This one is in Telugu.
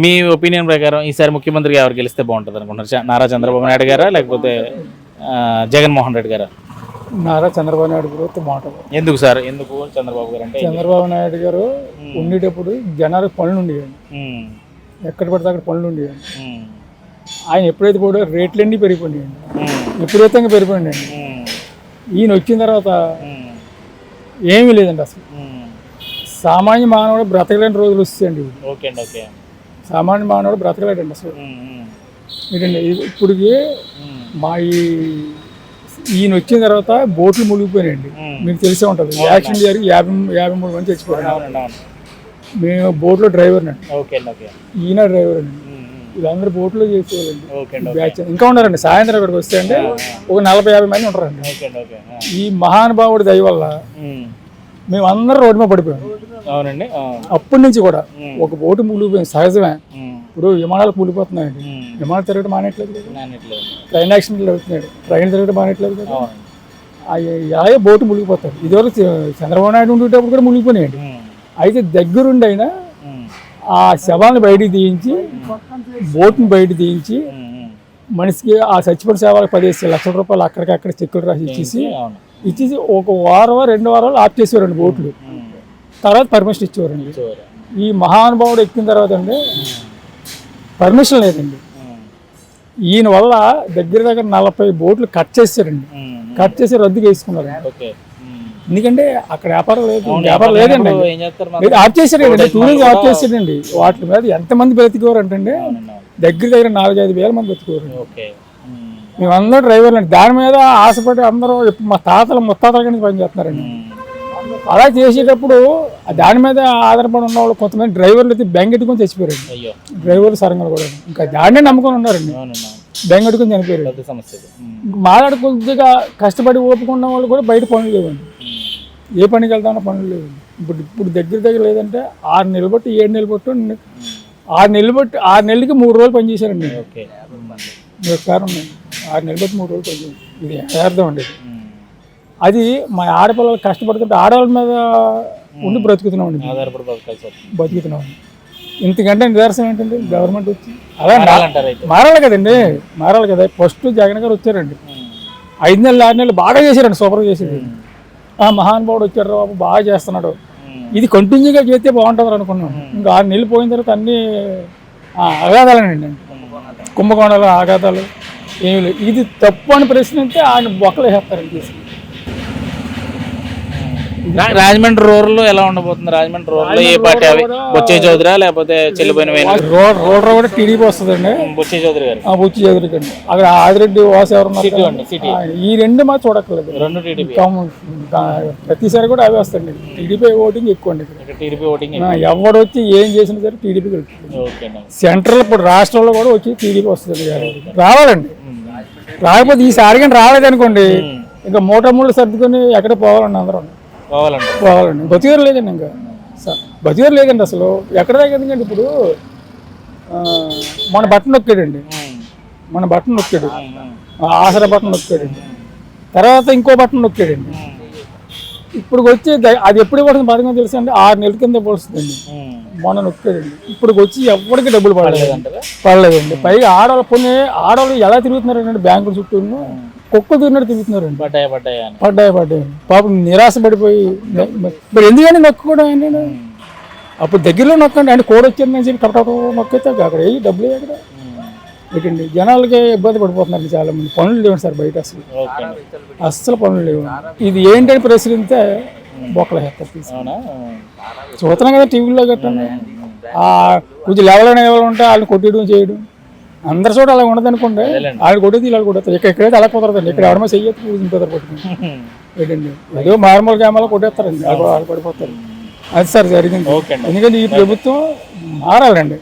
మీ ఒపీనియన్ ప్రకారం ఈసారి ముఖ్యమంత్రిగా ఎవరు గెలిస్తే బాగుంటుంది అనుకుంటున్నారు? నారా చంద్రబాబు నాయుడు గారా లేకపోతే జగన్మోహన్ రెడ్డి గారా? నారా చంద్రబాబు నాయుడు గారు బాగుంటుంది. ఎందుకు సార్? ఎందుకు చంద్రబాబు గారు అంటే చంద్రబాబు నాయుడు గారు ఉండేటప్పుడు జనాలకు పనులు ఉండేవి. ఉమ్, ఎక్కడ పడితే అక్కడ పనులు ఉండేవి. ఉమ్, ఆయన ఎప్పుడైతే కూడా రేట్లన్నీ పెరిగిపోయాయండి విపరీతంగా పెరిగిపోయాయండి ఈయన వచ్చిన తర్వాత ఏమీ లేదండి అసలు. సామాన్య మానవుడు బ్రతకలేని రోజులు వస్తాయండి. ఓకే అండి ఓకే. సామాన్య మానవుడు బ్రతకలేడండి అసలు. ఇది- ఇప్పటికి మా ఈ ఈయన వచ్చిన తర్వాత బోట్లు మునిగిపోయినాయండి. మీకు తెలిసే ఉంటుంది. యాక్సిడెంట్ జరిగి యాభై యాభై మూడు మంది చచ్చిపోయారు. మేము బోట్లో డ్రైవర్ అండి. ఈయన డ్రైవర్ అండి. వీళ్ళందరూ బోట్లో చేసేవాళ్ళండి బ్యాచ్ ఇంకా ఉన్నారండి. సాయంత్రం ఇక్కడికి వస్తే అంటే ఒక నలభై యాభై మంది ఉంటారండి. ఈ మహానుభావుడి దయ వల్ల మేము అందరం రోడ్డు మీద పడిపోయాం. అవునండి అప్పటి నుంచి కూడా ఒక బోటు మునిగిపోయింది సహజమే. ఇప్పుడు విమానాలు కూలిపోతున్నాయండి విమానాలు తిరగడం మానేట్లేదు ట్రైన్ యాక్సిడెంట్లు అవుతున్నాడు ట్రైన్ తిరగడం మానేట్లేదు కదా. అవి అలాగే బోటు మునిగిపోతారు ఇదివరకు చంద్రబాబు నాయుడు ఉండేటప్పుడు కూడా మునిగిపోయినాయండి అయితే దగ్గరుండి అయినా ఆ శవాన్ని బయటికి తీయించి బోట్ని బయట తీయించి. మనిషికి ఆ చచ్చిపోయిన సేవలకు పదిహేను లక్షల రూపాయలు అక్కడికక్కడ చెక్కులు రాసి ఇచ్చేసి ఇచ్చేసి ఒక వారం రెండు వారాలు ఆఫ్ చేసేవారండి బోట్లు. తర్వాత పర్మిషన్ ఇచ్చేవారండి. ఈ మహానుభావుడు ఎక్కిన తర్వాత అండి పర్మిషన్ లేదండి. ఈయన వల్ల దగ్గర దగ్గర నలభై బోట్లు కట్ చేశారండి. కట్ చేసి రద్దు చేసుకున్నారు. ఎందుకంటే అక్కడ వ్యాపారం లేదు వ్యాపారం లేదండి. మరి? ఆఫ్ చేశారండి టూరిజం ఆఫ్ చేశారండి వాటి మీద ఎంతమంది బ్రతికేవారు అంటే. దగ్గర దగ్గర నాలుగైదు వేల మంది బ్రతికేవారు మేమందరూ డ్రైవర్లు అండి. దాని మీద ఆశపడి అందరూ మా తాతలు ముత్తాతల కింద పనిచేస్తున్నారండి. అలా చేసేటప్పుడు దాని మీద ఆధారపడి ఉన్న వాళ్ళు కొంతమంది డ్రైవర్లు అయితే బెంగెట్టుకొని చచ్చిపోయారండి. డ్రైవర్లు సరంగా కూడా. ఇంకా దాన్నే నమ్ముకొని ఉన్నారండి. బెంగెట్టుకొని చనిపోయారు సమస్య మాలాడు కొద్దిగా కష్టపడి ఓపుకున్న వాళ్ళు కూడా బయట పనులు లేవండి. ఏ పనికి వెళ్తామో పనులు లేవండి ఇప్పుడు ఇప్పుడు దగ్గర దగ్గర లేదంటే ఆరు నెలలు బట్టి ఏడు నెలలు బట్టి ఆరు నెలలు బట్టి ఆరు నెలలకి మూడు రోజులు పనిచేశారండి ఓకే. ఒకసారి ఆరు నెలలు బట్టి మూడు రోజులు పనిచేయండి ఇది యథార్థం అండి. అది మా ఆడపిల్లలు కష్టపడుతుంటే ఆడవాళ్ళ మీద ఉండి బ్రతుకుతున్నాం అండి. బతుకుతున్నాం ఇంతకంటే నిదర్శనం ఏంటండి గవర్నమెంట్ వచ్చి అలా మారాలి కదండి. మారాలి కదా. ఫస్ట్ జగన్ గారు వచ్చారండి. ఐదు నెలలు ఆరు నెలలు బాగా చేశారండి సూపర్ చేశారు ఆ మహానుభావుడు వచ్చాడు రా బాబు బాగా చేస్తున్నాడు. ఇది కంటిన్యూగా చేస్తే బాగుంటుంది అనుకున్నాం. ఇంకా ఆరు నెలలు పోయిన తర్వాత అన్ని అగాధాలండి కుంభకోణాలు ఆఘాతాలు ఏమి లేవు. ఇది తప్పు అని ప్రశ్న ఆయన బొక్కలు వేస్తారని తీసుకుని. రాజమండ్రి రూరల్ ఎలా ఉండబోతుంది? రాజమండ్రి రూరల్ ఏ పార్టీ అవి? బొచ్చే చౌదరా లేకపోతే చెల్లిపోయిన రోడ్ కూడా టీడీపీ వస్తుందండి. బొచ్చే చౌదరి గారు. బుచ్చి చదువుకండి అక్కడ ఆదిరెడ్డి వాసు ఎవరు ఈ రెండు మా చూడక్కర్లేదు. రెండు టీడీపీ. ప్రతిసారి కూడా అవే వస్తాయండి. టీడీపీ ఓటింగ్ ఎక్కువ అండి టీడీపీ ఓటింగ్ ఆ, ఎవడు వచ్చి ఏం చేసినా సరే టీడీపీ గెలుస్తుంది. సెంట్రల్ ఇప్పుడు రాష్ట్రంలో కూడా వచ్చి టీడీపీ వస్తుంది రావాలండి. రాకపోతే ఈసారి కానీ రాలేదనుకోండి ఇంకా మూట మూడు సర్దుకొని ఎక్కడ పోవాలండి అందరం. పోవాలండి. బతికేరు లేదండి ఇంకా. బతికేరు లేదండి అసలు. ఎక్కడ దాకా ఎందుకండి ఇప్పుడు మన బట్టన్ నొక్కాడండి. మన బట్టన్ నొక్కాడు. ఆసరా బట్టన్ నొక్కాడండి తర్వాత ఇంకో బట్టన్ నొక్కాడండి. ఇప్పుడు వచ్చి అది ఎప్పుడు పడుతుంది పథకం తెలుసా అండి ఆరు నెలల కింద పడుతుందండి ఉమ్. మొన్న నొక్కాడండి. ఇప్పుడు వచ్చి ఎవరికి డబ్బులు పడలేదు అంటారా పడలేదండి. పైగా ఆడవాళ్ళు కొన్ని ఆడవాళ్ళు ఎలా తిరుగుతున్నారండి బ్యాంకుల చుట్టూ కుక్కలు తిరిగినట్టు తిరుగుతున్నారండి. పడ్డాయి పడ్డాయి అని. పడ్డాయి పడ్డాయి. పాపం నిరాశ పడిపోయి మరి ఎందుకంటే నొక్కుకోవడం ఏంటండి అప్పుడు దగ్గరలో నొక్కండి. అంటే కోడ్ వచ్చిందని చెప్పి కపట నొక్కితే అక్కడ ఏ డబ్బులు ఎక్కడ ఏంటండి జనాలకి ఇబ్బంది పడిపోతున్నారు చాలా మంది పనులు లేవు సార్ బయట అసలు. అస్సలు పనులు లేవు. ఇది ఏంటని ప్రశ్నిస్తే బొక్కలు అవునా? చూస్తున్నాం కదా టీవీలో కట్టండి కొంచెం లెవెల్ అనే లెవెల్ ఉంటే వాళ్ళని కొట్టేయడం చేయడం. అందరి చోట అలా ఉండదు అనుకోండి వాళ్ళు కొట్టేది ఇలా కొట్టేస్తారు ఇక్కడ ఎక్కడైతే అలా కుదరదండి. ఇక్కడ ఎవడమో చెయ్యొచ్చు కుదర పట్టుకుని. ఏంటండి? ఏదో మారుమూల గ్రామాల్లో కొట్టేస్తారండి. వాళ్ళు పడిపోతారు. అది సార్ జరిగింది. అండి. ఎందుకంటే ఈ ప్రభుత్వం మారాలండి.